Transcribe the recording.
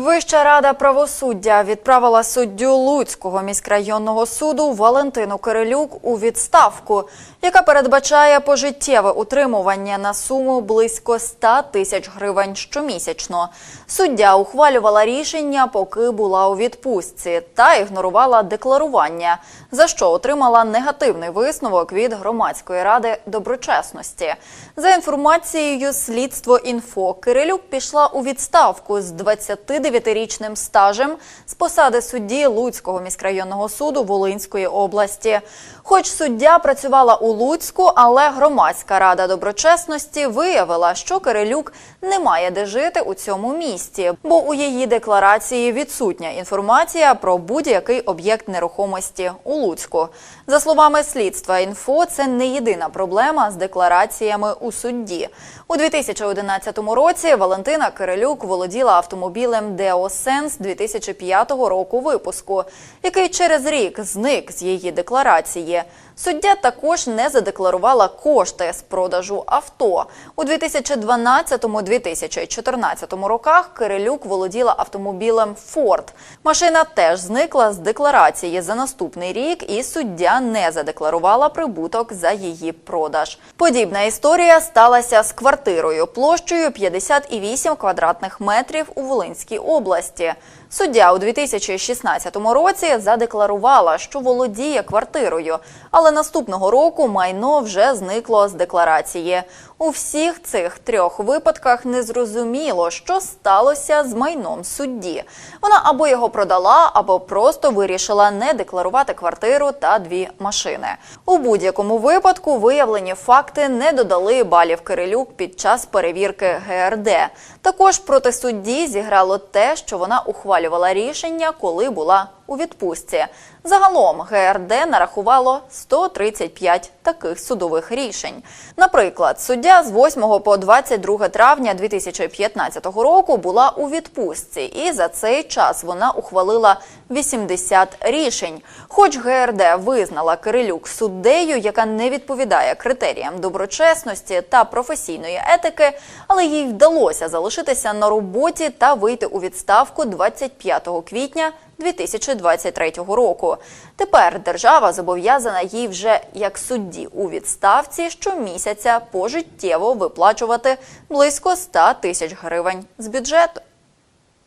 Вища рада правосуддя відправила суддю Луцького міськрайонного суду Валентину Кирилюк у відставку, яка передбачає пожиттєве утримування на суму близько 100 тисяч гривень щомісячно. Суддя ухвалювала рішення, поки була у відпустці, та ігнорувала декларування, за що отримала негативний висновок від громадської ради доброчесності. За інформацією слідство інфо Кирилюк пішла у відставку з 29-річним стажем з посади судді Луцького міськрайонного суду Волинської області. Хоч суддя працювала у Луцьку, але громадська рада доброчесності виявила, що Кирилюк не має де жити у цьому місті, бо у її декларації відсутня інформація про будь-який об'єкт нерухомості у Луцьку. За словами слідства інфо, це не єдина проблема з деклараціями у судді. У 2011 році Валентина Кирилюк володіла автомобілем Део Сенс 2005 року випуску, який через рік зник з її декларації. Суддя також не задекларувала кошти з продажу авто. У 2012-2014 роках Кирилюк володіла автомобілем Форд. Машина теж зникла з декларації за наступний рік, і суддя не задекларувала прибуток за її продаж. Подібна історія сталася з квартирою площею 58 квадратних метрів у Волинській області. Суддя у 2016 році задекларувала, що володіє квартирою, але наступного року майно вже зникло з декларації. У всіх цих трьох випадках незрозуміло, що сталося з майном судді. Вона або його продала, або просто вирішила не декларувати квартиру та дві машини. У будь-якому випадку виявлені факти не додали балів Кирилюк під час перевірки ГРД. Також проти судді зіграло те, що вона ухвалювала рішення, коли була у відпустці. Загалом ГРД нарахувало 135 таких судових рішень. Наприклад, суддя з 8 по 22 травня 2015 року була у відпустці, і за цей час вона ухвалила 80 рішень. Хоч ГРД визнала Кирилюк суддею, яка не відповідає критеріям доброчесності та професійної етики, але їй вдалося залишитися на роботі та вийти у відставку 25 квітня 2023 року. Тепер держава зобов'язана їй вже як судді у відставці щомісяця пожиттєво виплачувати близько 100 тисяч гривень з бюджету.